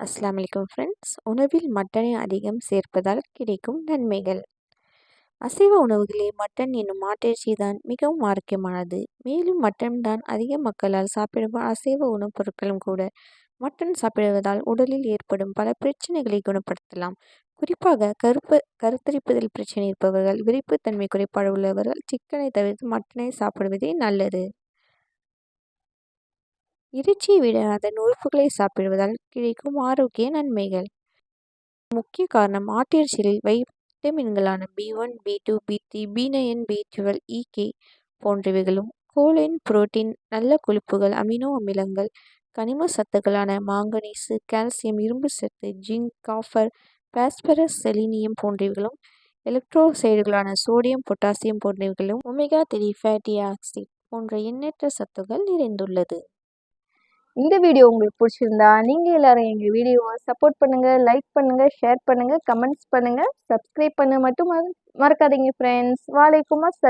அஸ்ஸலாமு ஃப்ரெண்ட்ஸ். உணவில் மட்டனை அதிகம் சேர்ப்பதால் கிடைக்கும் நன்மைகள். அசைவ உணவுகளில் மட்டன் என்னும் மாட்டிறைச்சி தான் மிகவும் ஆரோக்கியமானது. மேலும் மட்டன் தான் அதிக மக்களால் சாப்பிடும் அசைவ உணவுப் பொருட்களும் கூட. மட்டன் சாப்பிடுவதால் உடலில் ஏற்படும் பல பிரச்சனைகளை குணப்படுத்தலாம். குறிப்பாக கருப்பு கருத்தரிப்பதில் பிரச்சனை இருப்பவர்கள் விரிப்புத்தன்மை குறைபாடு உள்ளவர்கள் சிக்கனை தவிர்த்து மட்டனை சாப்பிடுவதே நல்லது. இறைச்சியை விட அதன் உறுப்புகளை சாப்பிடுவதால் கிடைக்கும் ஆரோக்கிய நன்மைகள். முக்கிய காரணம் ஆட்டிறைச்சியில் வைட்டமின்களான B one B two B three B nine B twelve E K போன்றவைகளும் கோலின் புரோட்டீன் நல்ல கொழுப்புகள் அமினோ அமிலங்கள் கனிம சத்துக்களான மாங்கனீசு கால்சியம் இரும்பு சத்து ஜிங்க் காஃபர் பாஸ்பரஸ் செலினியம் போன்றவைகளும் எலக்ட்ரோசைடுகளான சோடியம் பொட்டாசியம் போன்றவைகளும் ஒமேகா த்ரீ ஃபேட்டி ஆக்சிட் போன்ற எண்ணற்ற சத்துக்கள் நிறைந்துள்ளது. இந்த வீடியோ உங்களுக்கு பிடிச்சிருந்தா நீங்கள் எல்லாரும் எங்கள் வீடியோவை சப்போர்ட் பண்ணுங்கள் லைக் பண்ணுங்கள் ஷேர் பண்ணுங்கள் கமெண்ட்ஸ் பண்ணுங்கள் சப்ஸ்கிரைப் பண்ண மட்டும் மறக்காதீங்க ஃப்ரெண்ட்ஸ் வாலைக்கும் அஸ்ஸலாம்